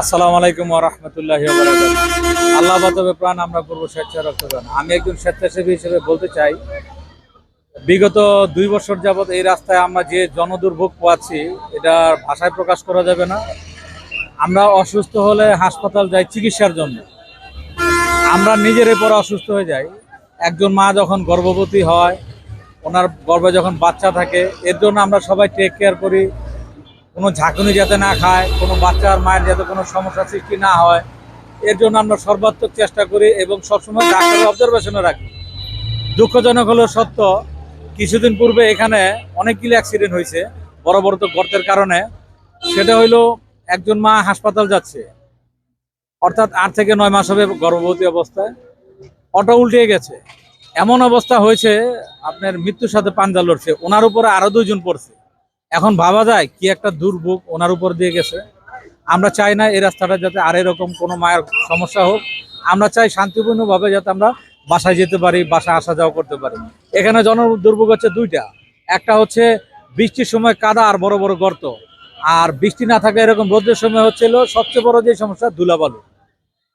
আসসালামু আলাইকুম রহমতুল্লাহ আল্লাহ বাতবে প্রাণ, আমরা করব স্বেচ্ছা রক্তদান। আমি একজন স্বেচ্ছাসেবী হিসেবে বলতে চাই, বিগত দুই বছর যাবৎ এই রাস্তায় আমরা যে জনদুর্ভোগ পাচ্ছি এটা ভাষায় প্রকাশ করা যাবে না। আমরা অসুস্থ হলে হাসপাতাল যাই চিকিৎসার জন্য। আমরা নিজের পরে অসুস্থ হয়ে যাই। একজন মা যখন গর্ভবতী হয়, ওনার গর্ভে যখন বাচ্চা থাকে, এর জন্য আমরা সবাই টেক কেয়ার করি। কোনো ঝাঁকুনি যাতে না খায়, কোনো বাচ্চার মায়ের যাতে কোনো সমস্যা সৃষ্টি না হয়, এর জন্য আমরা সর্বাত্মক চেষ্টা করি এবং সবসময় ডাক্তারের অবজারভেশনে রাখি। দুঃখজনক হলো সত্য, কিছুদিন পূর্বে এখানে অনেকগুলি অ্যাক্সিডেন্ট হয়েছে, বড় বড় তো গর্তের কারণে। সেটা হইল একজন মা হাসপাতাল যাচ্ছে। অর্থাৎ আট থেকে নয় মাস হবে গর্ভবতী অবস্থায়। অটো উল্টে গেছে। এমন অবস্থা হয়েছে, আপনার মৃত্যুর সাথে পাঞ্জা লড়ছে। ওনার উপরে আরও দুইজন পড়ছে। এখন ভাবা যায় কি একটা দুর্ভোগ ওনার উপর দিয়ে গেছে। আমরা চাই না এই রাস্তাটা যাতে আর এরকম কোনো মায়ের সমস্যা হোক। আমরা চাই শান্তিপূর্ণভাবে যাতে আমরা বাসায় যেতে পারি, বাসায় আসা যাওয়া করতে পারি। এখানে জন দুর্ভোগ হচ্ছে দুইটা। একটা হচ্ছে বৃষ্টির সময় কাদা আর বড় বড় গর্ত। আর বৃষ্টি না থাকলে এরকম রোদের সময় হচ্ছিল সবচেয়ে বড় যে সমস্যা, ধুলাবালু।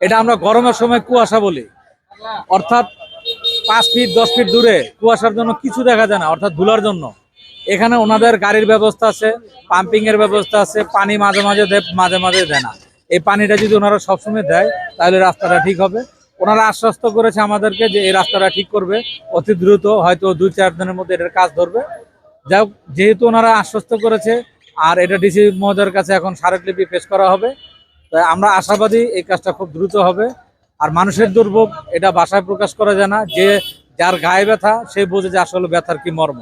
এটা আমরা গরমের সময় কুয়াশা বলি। অর্থাৎ পাঁচ ফিট, দশ ফিট দূরে কুয়াশার জন্য কিছু দেখা যায় না, অর্থাৎ ধুলার জন্য। এখানে ওনাদের গাড়ির ব্যবস্থা আছে পাম্পিং এর ব্যবস্থা আছে, পানি মাঝে মাঝে মাঝে মাঝে দেয় না। এই পানিটা যদি ওনারা সবসময় দেয়, তাহলে রাস্তাটা ঠিক হবে। ওনারা আশ্বস্ত করেছে আমাদেরকে যে এই রাস্তাটা ঠিক করবে, অতি দ্রুত হয়তো দুই, চার দিনের মধ্যে এটার কাজ ধরবে। যাই যেহেতু ওনারা আশ্বস্ত করেছে, আর এটা ডিসি মহোদয়ের কাছে এখন স্মারকলিপি পেশ করা হবে, তাই আমরা আশাবাদী এই কাজটা খুব দ্রুত হবে। আর মানুষের দুর্ভোগ, এটা বাসায় প্রকাশ করা যায় না। যে যার গায়ে ব্যথা, সে বোঝে যে আসলে ব্যথার কি মর্ম।